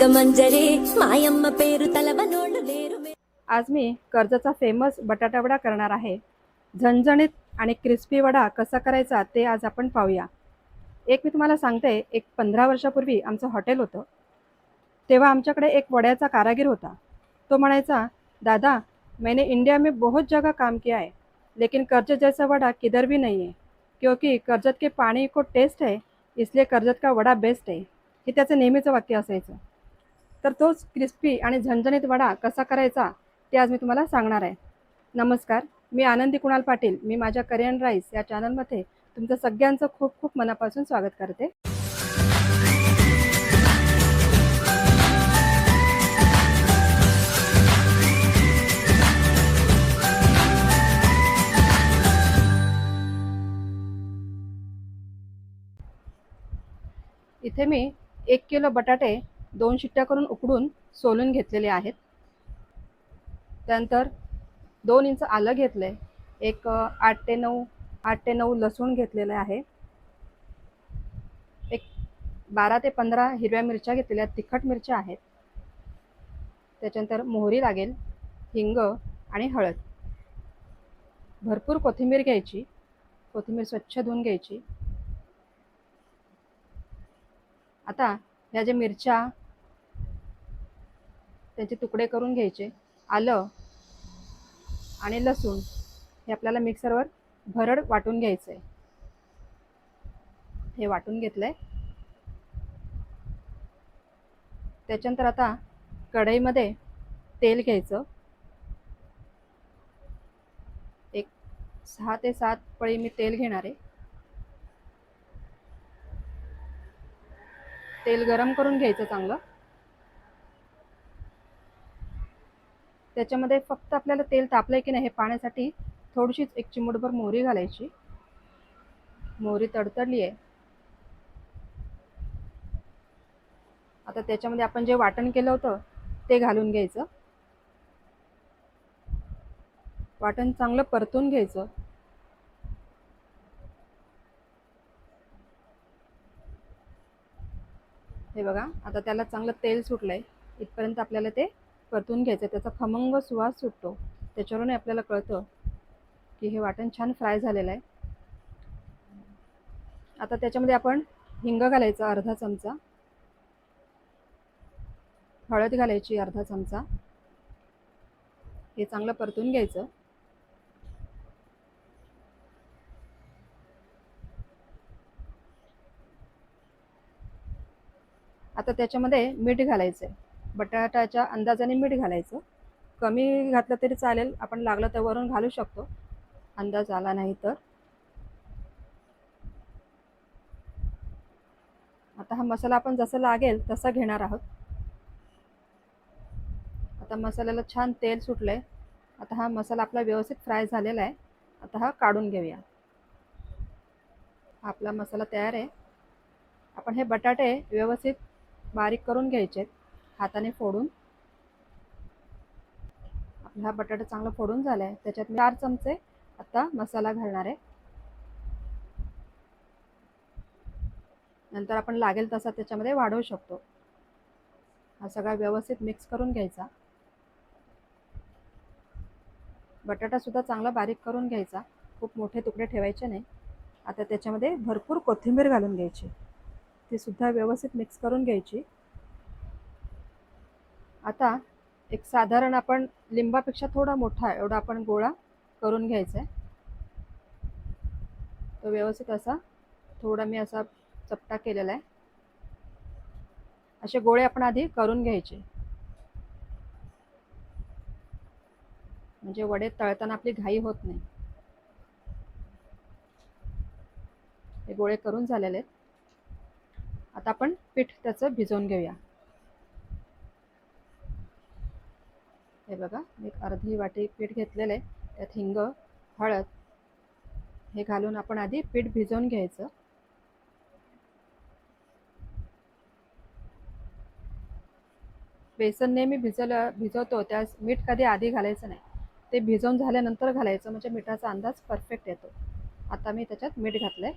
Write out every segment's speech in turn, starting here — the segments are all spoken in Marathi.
రాజమండ్రి రాగమంజరి మాయమ్మ పేరు తలవనోళ్ళు లేరు మే- आज मी कर्जचा फेमस बटाटा वडा करणार आहे झणझणीत आणि क्रिस्पी वडा कसा करायचा ते आज आपण पाहूया एक मी तुम्हाला सांगते एक पंधरा वर्षापूर्वी आमचं हॉटेल होतं तेव्हा आमच्याकडे एक वड्याचा कारागीर होता तो म्हणायचा दादा मैंने इंडिया में बहुत जगह काम किया है लेकिन कर्जत जैसा वड़ा किधर भी नहीं है क्योंकि कर्जत के पाणी को टेस्ट है इसलिए कर्जत का वडा बेस्ट आहे हे त्याचं नेहमीचं वाक्य असायचं तर तोच क्रिस्पी आणि झणझणीत वडा कसा करायचा ते आज मी तुम्हाला सांगणार आहे. नमस्कार मी आनंदी कुणाल पाटील. मी माझ्या करियन राईस या चॅनलमध्ये तुमचं सगळ्यांचं खूप खूप मनापासून स्वागत करते. इथे मी एक किलो बटाटे दोन शिट्ट्या करून उकडून सोलून घेतलेले आहेत. त्यानंतर दोन इंच आलं घेतलं आहे एक आठ ते नऊ आठ ते नऊ लसूण घेतलेलं आहे. एक बारा ते पंधरा हिरव्या मिरच्या घेतलेल्या आहेत. तिखट मिरच्या आहेत. त्याच्यानंतर मोहरी लागेल हिंग आणि हळद. भरपूर कोथिंबीर घ्यायची. कोथिंबीर स्वच्छ धुवून घ्यायची. आता ह्या ज्या मिरच्या त्याचे तुकडे करून घ्यायचे आलं आणि लसूण हे आपल्याला मिक्सरवर भरड वाटून घ्यायचं आहे हे वाटून घेतलं आहे त्याच्यानंतर आता कढईमध्ये तेल घ्यायचं. एक सहा ते सात पळी मी तेल घेणार आहे. तेल गरम करून घ्यायचं चांगलं. त्याच्यामध्ये फक्त आपल्याला तेल तापलंय की नाही हे पाण्यासाठी थोडीशीच एक चिमूटभर मोहरी घालायची. मोहरी तडतडली आहे. आता त्याच्यामध्ये आपण जे वाटण केलं होतं ते घालून घ्यायचं. वाटण चांगलं परतून घ्यायचं. हे बघा आता त्याला चांगलं तेल सुटलंय. इथपर्यंत आपल्याला ते परतून घ्यायचं त्याचा खमंग सुवास सुटतो. त्याच्यावरूनही आपल्याला कळतं की हे वाटण छान फ्राय झालेलं आहे. आता त्याच्यामध्ये आपण हिंग घालायचा अर्धा चमचा. हळद घालायची अर्धा चमचा. हे चांगलं परतून घ्यायचं. आता त्याच्यामध्ये मीठ घालायचं आहे बटाट्याच्या अंदाजाने मीठ घालायचं. कमी घातलं तरी चालेल आपण लागलं तर वरून घालू शकतो. अंदाज आला नाही तर. आता हा मसाला आपण जसा लागेल तसा घेणार आहोत. आता मसाल्याला छान तेल सुटलंय. आता हा मसाला आपला व्यवस्थित फ्राय झालेला आहे. आता हा काढून घेऊया. हा आपला मसाला तयार आहे. आपण हे बटाटे व्यवस्थित बारीक करून घ्यायचे. हाताने फोडून. आपला हा बटाटा चांगला फोडून झाला आहे त्याच्यात मी चार चमचे आता मसाला घालणार आहे. नंतर आपण लागेल तसा त्याच्यामध्ये वाढवू शकतो. हा सगळा व्यवस्थित मिक्स करून घ्यायचा. बटाटासुद्धा चांगला बारीक करून घ्यायचा. खूप मोठे तुकडे ठेवायचे नाही. आता त्याच्यामध्ये भरपूर कोथिंबीर घालून घ्यायची. ती सुद्धा व्यवस्थित मिक्स करून घ्यायची. आता एक साधारण आपण लिंबापेक्षा थोडा मोठा एवढा आपण गोळा करून घ्यायचा आहे तो व्यवस्थित असा थोडा मी असा चपटा केलेला आहे असे गोळे आपण आधी करून घ्यायचे. म्हणजे वडे तळताना आपली घाई होत नाही. हे गोळे करून झालेले आहेत. आता आपण पीठ त्याचं भिजवून घेऊया. हे बघा एक अर्धी वाटी पीठ घेतलेलं आहे. त्यात हिंग हळद हे घालून आपण आधी पीठ भिजवून घ्यायचं. बेसन नेहमी भिजवलं भिजवतो त्यास मीठ कधी आधी घालायचं नाही. ते भिजवून झाल्यानंतर घालायचं म्हणजे मिठाचा अंदाज परफेक्ट येतो. आता मी त्याच्यात मीठ घातलंय.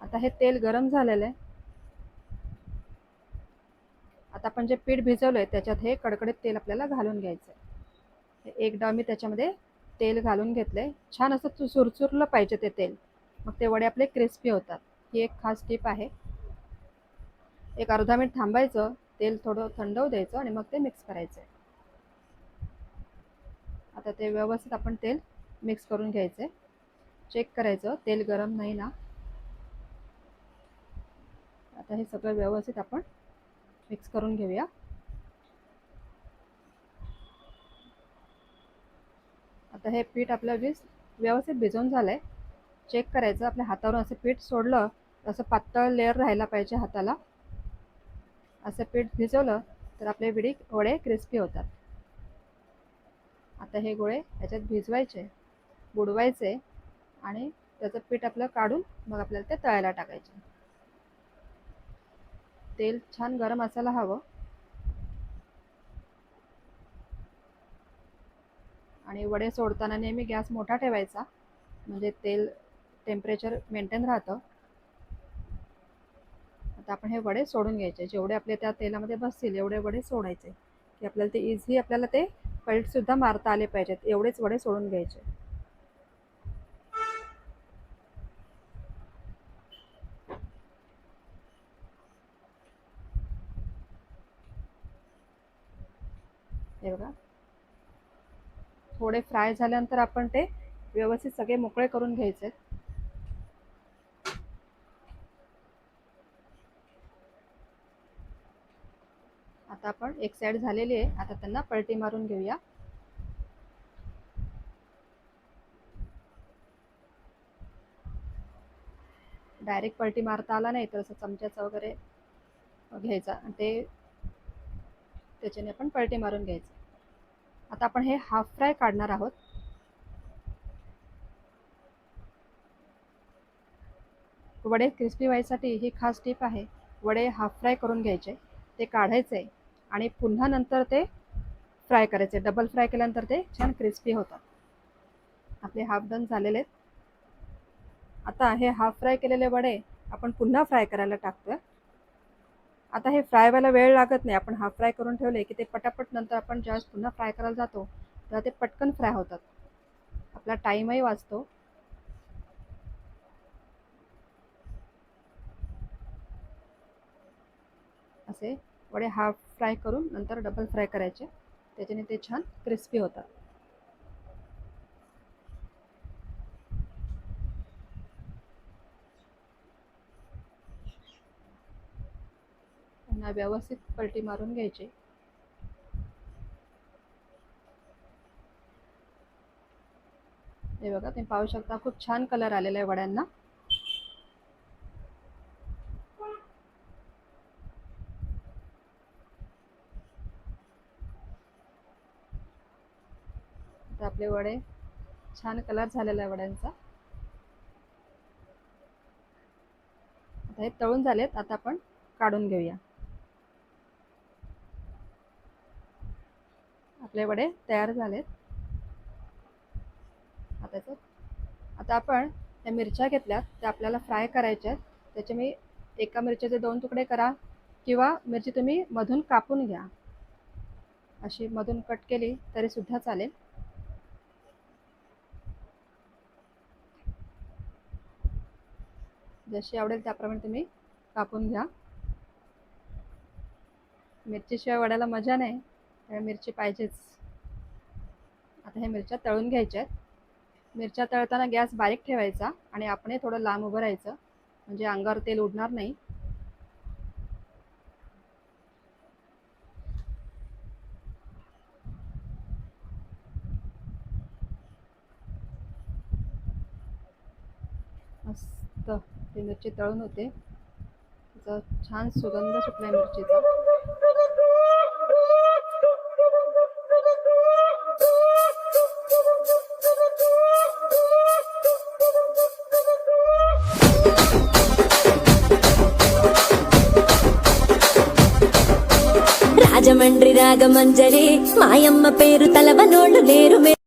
आता हे तेल गरम झालेलं आहे. आता आपण जे पीठ भिजवलं आहे त्याच्यात हे कडकडीत तेल आपल्याला घालून घ्यायचं आहे एक डाव मी त्याच्यामध्ये तेल घालून घेतले छान असं चु- चुरचुरलं पाहिजे ते तेल. मग ते वडे आपले क्रिस्पी होतात. ही एक खास टिप आहे. एक अर्धा मिनिट थांबायचं. तेल थोडं थंड होऊ द्यायचं आणि मग ते मिक्स करायचं आता ते व्यवस्थित आपण तेल मिक्स करून घ्यायचं चेक करायचं. तेल गरम नाही ना. आता हे सगळं व्यवस्थित आपण मिक्स करून घेऊया. आता हे पीठ आपलं वीज व्यवस्थित भिजवून झालंय चेक करायचं. आपल्या हातावरून असं पीठ सोडलं तर असं पातळ लेअर राहायला पाहिजे हाताला. असं पीठ भिजवलं तर आपले विडी वडे क्रिस्पी होतात. आता हे गोळे याच्यात भिजवायचे बुडवायचे आणि त्याचं पीठ आपलं काढून मग आपल्याला ते तळायला टाकायचे. तेल छान गरम असायला हवं. आणि वडे सोडताना नेहमी गॅस मोठा ठेवायचा. म्हणजे तेल टेम्परेचर मेंटेन राहतं. आता आपण हे वडे सोडून घ्यायचे. जेवढे आपले त्या तेलामध्ये बसतील एवढे वडे सोडायचे. की आपल्याला ते इझी आपल्याला ते पलटसुद्धा मारता आले पाहिजेत. एवढेच वडे सोडून घ्यायचे. हे बघा थोडे फ्राय झाल्यानंतर आपण ते व्यवस्थित सगळे मोकळे करून घ्यायचे आता आपण एक साइड झालेली आहे. आता त्यांना पलटी मारून घेऊया. डायरेक्ट पलटी मारता आला नाही तर असं चमच्याचा वगैरे घ्यायचा. आणि ते त्याच्याने आपण पलटी मारून घ्यायचं. आता आपण हे हाफ फ्राय काढणार आहोत. वडे क्रिस्पी व्हायसाठी ही खास टीप आहे. वडे हाफ फ्राय करून घ्यायचे ते काढायचे आणि पुन्हा नंतर ते फ्राय करायचे. डबल फ्राय केल्यानंतर ते छान क्रिस्पी होतात. आपले हाफ डन झालेले आहेत. आता हे हाफ फ्राय केलेले वडे आपण पुन्हा फ्राय करायला टाकतोय. आता हे फ्राय व्हायला वेळ लागत नाही. आपण हाफ फ्राय करून ठेवले की ते पटापट नंतर आपण ज्यावेळेस पुन्हा फ्राय करायला जातो तेव्हा ते पटकन फ्राय होतात. आपला टाईमही वाचतो. असे वडे हाफ फ्राय करून नंतर डबल फ्राय करायचे. त्याच्याने ते छान क्रिस्पी होतात. पुन्हा व्यवस्थित पलटी मारून घ्यायची. हे बघा तुम्ही पाहू शकता खूप छान कलर आलेला आहे वड्यांना. आपले वडे छान कलर झालेला आहे वड्यांचा. आता हे तळून झालेत आता आपण काढून घेऊया. आपले वडे तयार झालेत. आता आता आपण त्या मिरच्या घेतल्यात त्या आपल्याला फ्राय करायच्या आहेत. त्याचे मी एका मिरच्याचे दोन तुकडे करा किंवा मिरची तुम्ही मधून कापून घ्या. अशी मधून कट केली तरी सुद्धा चालेल. जशी आवडेल त्याप्रमाणे तुम्ही कापून घ्या. मिरचीशिवाय वड्याला मजा नाही. मिरची पाहिजेच. आता ह्या मिरच्या तळून घ्यायच्या आहेत. मिरच्या तळताना गॅस बारीक ठेवायचा आणि आपण थोडं लांब उभं राहायचं. म्हणजे अंगावर तेल उडणार नाही. मस्त. ती मिरची तळून होते. तिचा छान सुगंध सुटला मिरचीचा. రాజమండ్రి మాయమ్మ పేరు తలవనోళ్ళు లేరు.